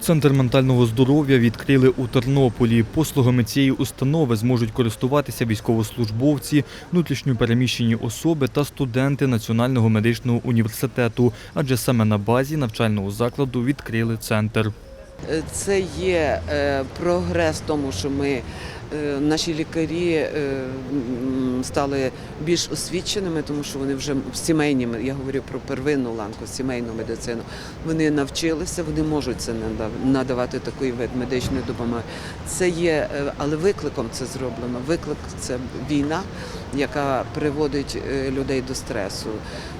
Центр ментального здоров'я відкрили у Тернополі. Послугами цієї установи зможуть користуватися військовослужбовці, внутрішньопереміщені особи та студенти Національного медичного університету, адже саме на базі навчального закладу відкрили центр. Е, Це є е, прогрес тому, що ми, наші лікарі е, стали більш освіченими, тому що вони вже в сімейні, я говорю про первинну ланку, сімейну медицину. Вони навчилися, вони можуть це нада- надавати такий вид медичної допомоги. Це є, е, але викликом це зроблено. Виклик це війна, яка приводить е, людей до стресу.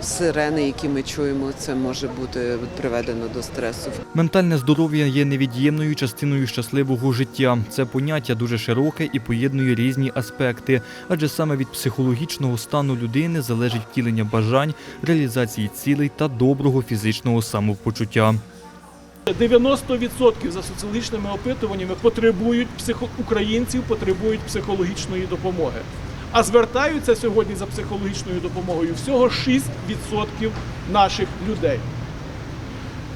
Сирени, які ми чуємо, це може бути приведено до стресу. Ментальне здоров'я є невід'ємною частиною щасливого життя. Це поняття дуже широке і поєднує різні аспекти, адже саме від психологічного стану людини залежить втілення бажань, реалізації цілей та доброго фізичного самопочуття. 90% за соціологічними опитуваннями потребують психо... українців потребують психологічної допомоги. А звертаються сьогодні за психологічною допомогою всього 6% наших людей.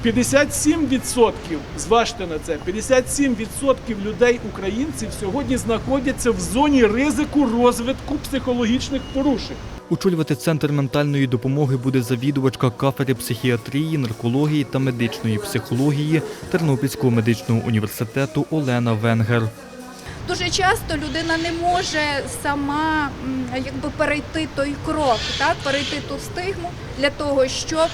57%, зважте на це, 57% людей, українців сьогодні знаходяться в зоні ризику розвитку психологічних порушень. Очолювати центр ментальної допомоги буде завідувачка кафедри психіатрії, наркології та медичної психології Тернопільського медичного університету Олена Венгер. Дуже часто людина не може сама якби перейти той крок, так перейти ту стигму для того, щоб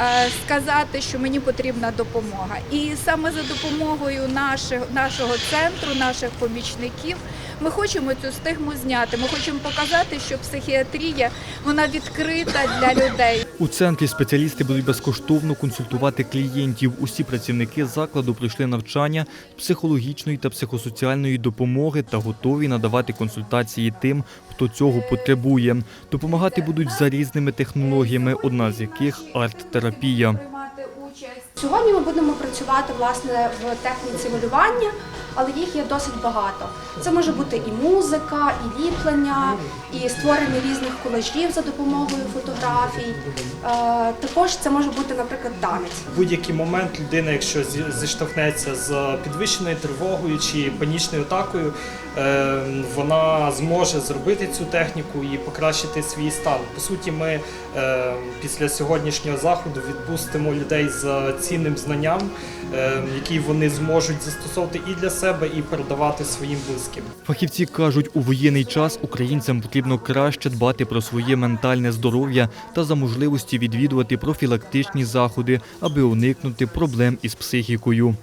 е, сказати, що мені потрібна допомога. І саме за допомогою наших, нашого центру, наших помічників, ми хочемо цю стигму зняти. Ми хочемо показати, що психіатрія вона відкрита для людей. У центрі спеціалісти будуть безкоштовно консультувати клієнтів. Усі працівники закладу пройшли навчання психологічної та психосоціальної допомоги та готові надавати консультації тим, хто цього потребує. Допомагати будуть за різними технологіями, одна з яких арт-терапія. Сьогодні ми будемо працювати власне в техніці малювання, але їх є досить багато. Це може бути і музика, і ліплення, і створення різних колажів за допомогою фотографій. Е, Також це може бути, наприклад, танець. Будь-який момент людина, якщо зіштовхнеться з підвищеною тривогою чи панічною атакою, е, вона зможе зробити цю техніку і покращити свій стан. По суті, ми е, після сьогоднішнього заходу відпустимо людей з цінним знанням, які вони зможуть застосовувати і для себе, і передавати своїм близьким. Фахівці кажуть, у воєнний час українцям потрібно краще дбати про своє ментальне здоров'я та за можливості відвідувати профілактичні заходи, аби уникнути проблем із психікою.